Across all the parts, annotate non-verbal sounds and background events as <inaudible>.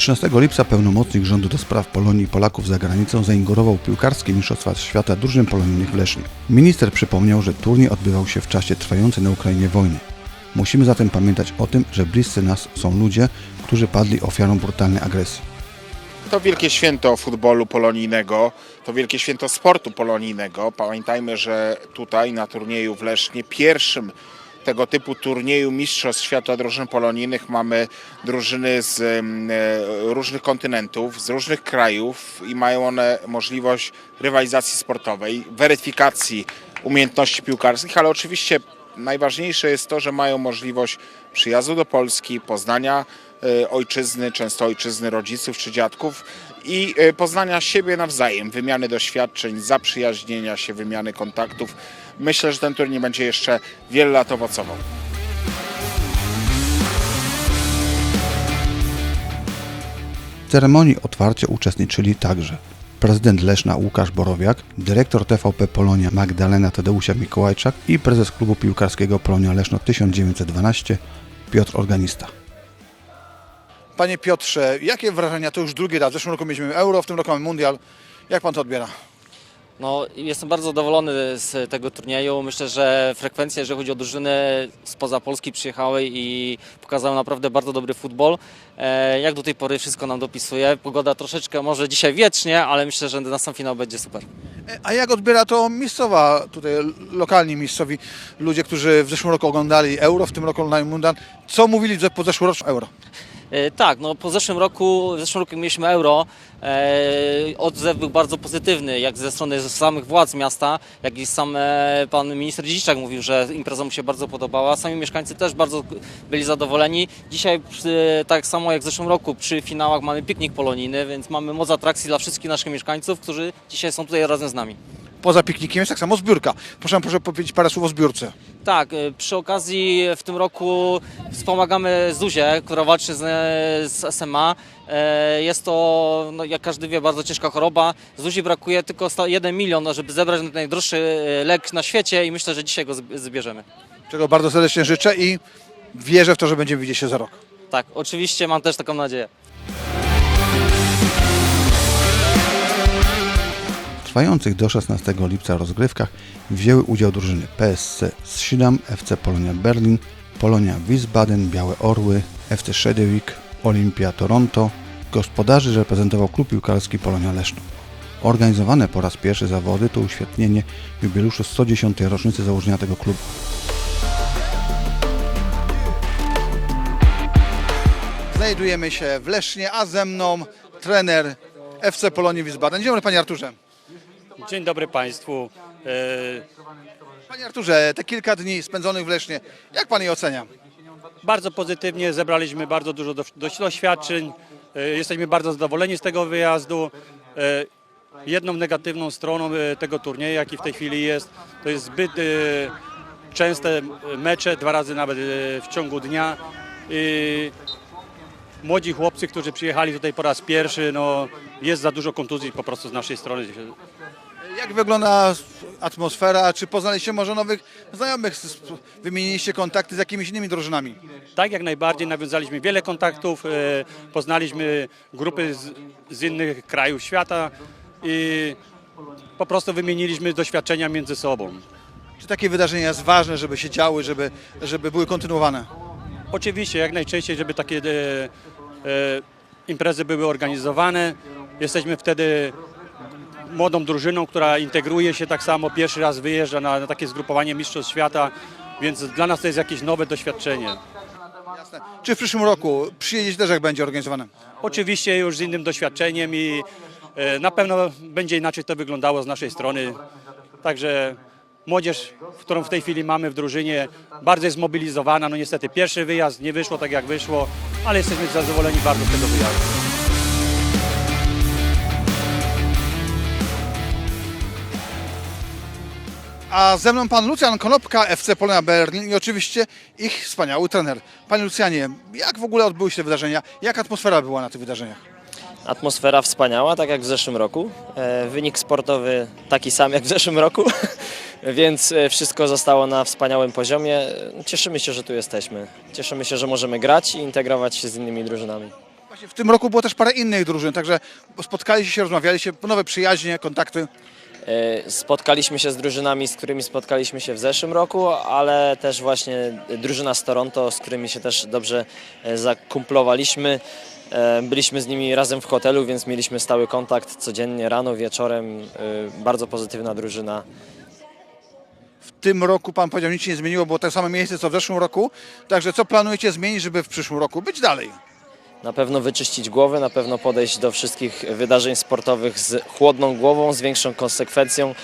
13 lipca pełnomocnik rządu do spraw Polonii i Polaków za granicą zainaugurował piłkarskie Mistrzostwa Świata drużyn polonijnych w Lesznie. Minister przypomniał, że turniej odbywał się w czasie trwającej na Ukrainie wojny. Musimy zatem pamiętać o tym, że bliscy nas są ludzie, którzy padli ofiarą brutalnej agresji. To wielkie święto futbolu polonijnego, to wielkie święto sportu polonijnego. Pamiętajmy, że tutaj na turnieju w Lesznie, pierwszym tego typu turnieju Mistrzostw Świata Drużyn Polonijnych mamy drużyny z e, różnych kontynentów, z różnych krajów i mają one możliwość rywalizacji sportowej, weryfikacji umiejętności piłkarskich, ale oczywiście najważniejsze jest to, że mają możliwość przyjazdu do Polski, poznania e, ojczyzny, często ojczyzny rodziców czy dziadków i e, poznania siebie nawzajem, wymiany doświadczeń, zaprzyjaźnienia się, wymiany kontaktów. Myślę, że ten turniej będzie jeszcze wiele lat owocował. W ceremonii otwarcia uczestniczyli także prezydent Leszna Łukasz Borowiak, dyrektor TVP Polonia Magdalena Tadeusia Mikołajczak i prezes klubu piłkarskiego Polonia Leszno 1912 Piotr Organista. Panie Piotrze, jakie wrażenia? To już drugi raz. W zeszłym roku mieliśmy Euro, w tym roku mamy Mundial. Jak pan to odbiera? No, jestem bardzo zadowolony z tego turnieju. Myślę, że frekwencja, jeżeli chodzi o drużyny spoza Polski przyjechały i pokazały naprawdę bardzo dobry futbol. E, Jak do tej pory wszystko nam dopisuje. Pogoda troszeczkę może dzisiaj wiecznie, ale myślę, że na sam finał będzie super. E, A jak odbiera to miejscowa, tutaj lokalni miejscowi ludzie, którzy w zeszłym roku oglądali Euro, w tym roku oglądają Mundial? Co mówili po zeszłorocznym Euro? E, Tak, no po zeszłym roku, w zeszłym roku mieliśmy euro, e, odzew był bardzo pozytywny, jak ze strony samych władz miasta, jak i sam e, pan minister Dziedziczak mówił, że impreza mu się bardzo podobała. Sami mieszkańcy też bardzo byli zadowoleni. Dzisiaj, tak samo jak w zeszłym roku, przy finałach mamy piknik polonijny, więc mamy moc atrakcji dla wszystkich naszych mieszkańców, którzy dzisiaj są tutaj razem z nami. Poza piknikiem jest tak samo zbiórka. Proszę, proszę powiedzieć parę słów o zbiórce. Tak, y, przy okazji w tym roku wspomagamy Zuzię, która walczy z, z SMA. E, Jest to, no, jak każdy wie, bardzo ciężka choroba. Zuzi brakuje tylko 1 milion, żeby zebrać najdroższy e, lek na świecie i myślę, że dzisiaj go zb- zbierzemy. Czego bardzo serdecznie życzę i wierzę w to, że będziemy widzieć się za rok. Tak, oczywiście mam też taką nadzieję. Trwających do 16 lipca rozgrywkach wzięły udział drużyny PSC Schiedam, FC Polonia Berlin, Polonia Wiesbaden, Białe Orły, FC Szedewik, Olimpia Toronto. Gospodarzy reprezentował klub piłkarski Polonia Leszno. Organizowane po raz pierwszy zawody to uświetnienie jubileuszu 110. rocznicy założenia tego klubu. Znajdujemy się w Lesznie, a ze mną trener FC Polonii Wiesbaden. Dzień dobry Panie Arturze. Dzień dobry Państwu. E, Panie Arturze, te kilka dni spędzonych w Lesznie, jak Pan je ocenia? Bardzo pozytywnie zebraliśmy bardzo dużo do- do- doświadczeń. E, Jesteśmy bardzo zadowoleni z tego wyjazdu. E, Jedną negatywną stroną tego turnieju, jaki w tej chwili jest, to jest zbyt częste mecze, dwa razy nawet w ciągu dnia. I Młodzi chłopcy, którzy przyjechali tutaj po raz pierwszy, no, jest za dużo kontuzji po prostu z naszej strony. Jak wygląda atmosfera? Czy poznaliście może nowych znajomych? Wymieniliście kontakty z jakimiś innymi drużynami? Tak, jak najbardziej. Nawiązaliśmy wiele kontaktów, e, poznaliśmy grupy z, z innych krajów świata i po prostu wymieniliśmy doświadczenia między sobą. Czy takie wydarzenia jest ważne, żeby się działy, żeby, żeby były kontynuowane? Oczywiście, jak najczęściej, żeby takie e, e, imprezy były organizowane. Jesteśmy wtedy młodą drużyną, która integruje się tak samo, pierwszy raz wyjeżdża na, na takie zgrupowanie Mistrzostw Świata, więc dla nas to jest jakieś nowe doświadczenie. Jasne. Czy w przyszłym roku przyjedziecie też jak będzie organizowane? Oczywiście już z innym doświadczeniem i e, na pewno będzie inaczej to wyglądało z naszej strony. Także młodzież, którą w tej chwili mamy w drużynie, bardzo jest zmobilizowana. No niestety pierwszy wyjazd nie wyszło tak jak wyszło, ale jesteśmy zadowoleni bardzo z tego wyjazdu. A ze mną pan Lucjan Konopka, FC Polonia Berlin i oczywiście ich wspaniały trener. Panie Lucjanie, jak w ogóle odbyły się te wydarzenia? Jak atmosfera była na tych wydarzeniach? Atmosfera wspaniała, tak jak w zeszłym roku. E, Wynik sportowy taki sam jak w zeszłym roku, <laughs> więc e, wszystko zostało na wspaniałym poziomie. Cieszymy się, że tu jesteśmy. Cieszymy się, że możemy grać i integrować się z innymi drużynami. Właśnie w tym roku było też parę innych drużyn, także spotkaliście się, rozmawialiście, nowe przyjaźnie, kontakty. E, Spotkaliśmy się z drużynami, z którymi spotkaliśmy się w zeszłym roku, ale też właśnie drużyna z Toronto, z którymi się też dobrze zakumplowaliśmy. E, Byliśmy z nimi razem w hotelu, więc mieliśmy stały kontakt codziennie, rano, wieczorem. E, Bardzo pozytywna drużyna. W tym roku pan powiedział, nic się nie zmieniło, było to samo miejsce co w zeszłym roku. Także co planujecie zmienić, żeby w przyszłym roku być dalej? Na pewno wyczyścić głowę, na pewno podejść do wszystkich wydarzeń sportowych z chłodną głową, z większą konsekwencją.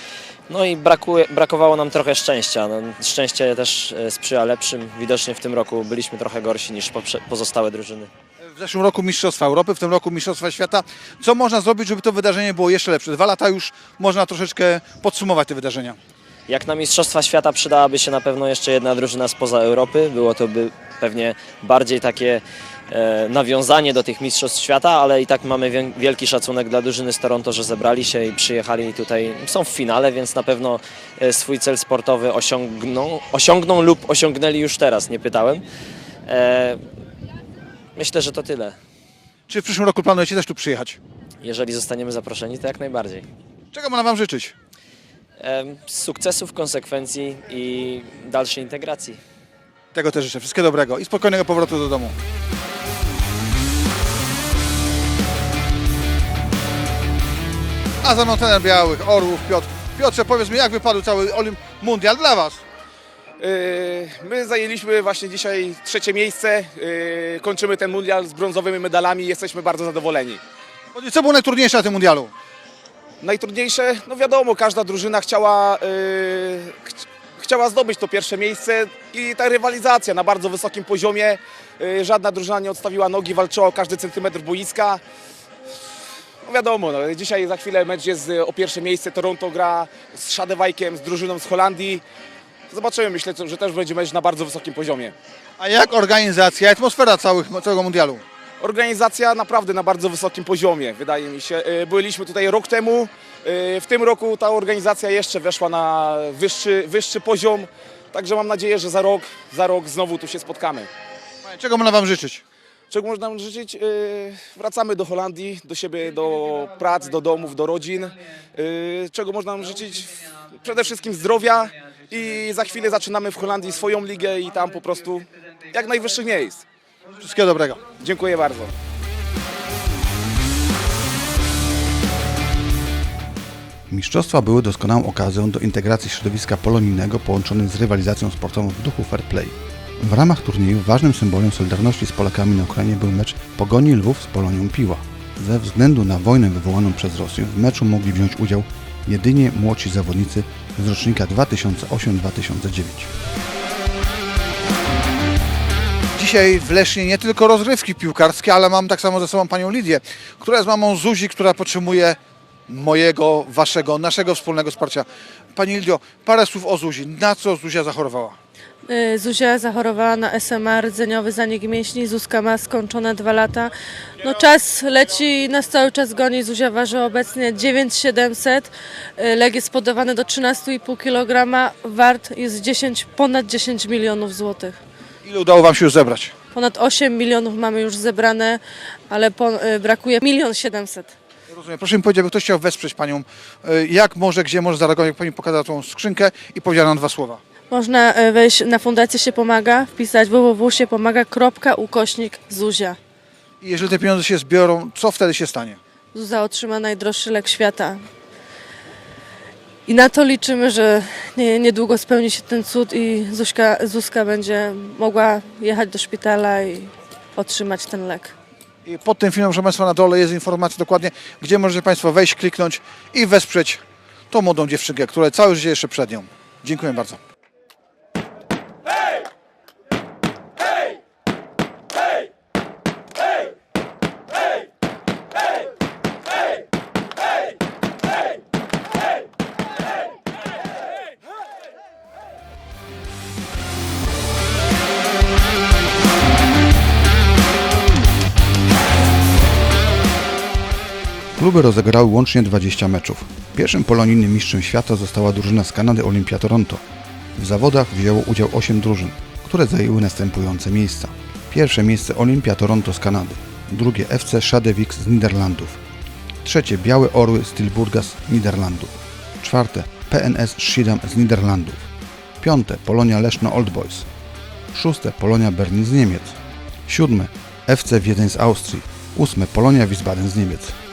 No i brakuje, brakowało nam trochę szczęścia. No, szczęście też e, sprzyja lepszym. Widocznie w tym roku byliśmy trochę gorsi niż pozostałe drużyny. W zeszłym roku Mistrzostwa Europy, w tym roku Mistrzostwa Świata. Co można zrobić, żeby to wydarzenie było jeszcze lepsze? Dwa lata już można troszeczkę podsumować te wydarzenia. Jak na Mistrzostwa Świata przydałaby się na pewno jeszcze jedna drużyna spoza Europy. Było to by pewnie bardziej takie e, nawiązanie do tych Mistrzostw Świata, ale i tak mamy wielki szacunek dla drużyny z Toronto, że zebrali się i przyjechali tutaj. Są w finale, więc na pewno e, swój cel sportowy osiągną, osiągną lub osiągnęli już teraz, nie pytałem. E, myślę, że to tyle. Czy w przyszłym roku planujecie też tu przyjechać? Jeżeli zostaniemy zaproszeni, to jak najbardziej. Czego można Wam życzyć? Sukcesów, konsekwencji i dalszej integracji. Tego też życzę. Wszystkiego dobrego i spokojnego powrotu do domu. A za mną trener Białych Orłów Piotr. Piotrze, powiedz mi, jak wypadł cały Olimp Mundial dla Was? Yy, My zajęliśmy właśnie dzisiaj trzecie miejsce. Yy, Kończymy ten mundial z brązowymi medalami i jesteśmy bardzo zadowoleni. Co było najtrudniejsze na tym mundialu? Najtrudniejsze, no wiadomo, każda drużyna chciała, ch- chciała zdobyć to pierwsze miejsce i ta rywalizacja na bardzo wysokim poziomie. Żadna drużyna nie odstawiła nogi, walczyła o każdy centymetr boiska. No wiadomo, no, dzisiaj za chwilę mecz jest o pierwsze miejsce. Toronto gra z Szadewajkiem, z drużyną z Holandii. Zobaczymy, myślę, że też będzie mecz na bardzo wysokim poziomie. A jak organizacja, atmosfera całych, całego mundialu? Organizacja naprawdę na bardzo wysokim poziomie, wydaje mi się. Y, Byliśmy tutaj rok temu. y, W tym roku ta organizacja jeszcze weszła na wyższy, wyższy poziom. Także mam nadzieję, że za rok, za rok znowu tu się spotkamy. Panie, Czego można Wam życzyć? Czego można nam życzyć? Y, Wracamy do Holandii, do siebie, do prac, do domów, do rodzin. Czego można nam życzyć? Przede wszystkim zdrowia i za chwilę zaczynamy w Holandii swoją ligę i tam po prostu jak najwyższych miejsc. Wszystkiego dobrego. Dziękuję bardzo. Mistrzostwa były doskonałą okazją do integracji środowiska polonijnego połączonym z rywalizacją sportową w duchu fair play. W ramach turnieju ważnym symbolem solidarności z Polakami na Ukrainie był mecz Pogoni Lwów z Polonią Piła. Ze względu na wojnę wywołaną przez Rosję w meczu mogli wziąć udział jedynie młodsi zawodnicy z rocznika 2008-2009. Dzisiaj w Lesznie nie tylko rozrywki piłkarskie, ale mam tak samo ze sobą panią Lidię, która jest mamą Zuzi, która potrzebuje mojego, waszego, naszego wspólnego wsparcia. Pani Lidio, parę słów o Zuzi. Na co Zuzia zachorowała? Y, Zuzia zachorowała na SMA, rdzeniowy zanik mięśni. Zuzka ma skończone dwa lata. No czas leci i nas cały czas goni. Zuzia waży obecnie 9700. Y, Lek jest podawany do 13,5 kg. Wart jest 10, ponad 10 milionów złotych. Ile udało wam się już zebrać? Ponad 8 milionów mamy już zebrane, ale po, y, brakuje 1 700 Rozumiem. Proszę mi powiedzieć, jakby ktoś chciał wesprzeć panią, y, jak może, gdzie może zareagować, jak pani pokazała tą skrzynkę i powiedziała nam dwa słowa. Można y, wejść na Fundację się pomaga, wpisać www.siepomaga.ukośnik Zuzia. I jeżeli te pieniądze się zbiorą, co wtedy się stanie? Zuza otrzyma najdroższy lek świata. I na to liczymy, że nie, niedługo spełni się ten cud i Zuśka, Zuzka będzie mogła jechać do szpitala i otrzymać ten lek. Pod tym filmem, proszę Państwa, na dole jest informacja dokładnie, gdzie możecie Państwo wejść, kliknąć i wesprzeć tą młodą dziewczynkę, która całe życie jeszcze przed nią. Dziękuję bardzo. Kluby rozegrały łącznie 20 meczów. Pierwszym polonijnym mistrzem świata została drużyna z Kanady Olimpia Toronto. W zawodach wzięło udział 8 drużyn, które zajęły następujące miejsca. Pierwsze miejsce Olimpia Toronto z Kanady, drugie FC Szadewik z Niderlandów, trzecie Białe Orły z Tilburga z Niderlandów, czwarte PNS Schiedam z Niderlandów, piąte Polonia Leszno Old Boys, szóste Polonia Berlin z Niemiec, siódme FC Wiedeń z Austrii, ósme Polonia Wiesbaden z Niemiec.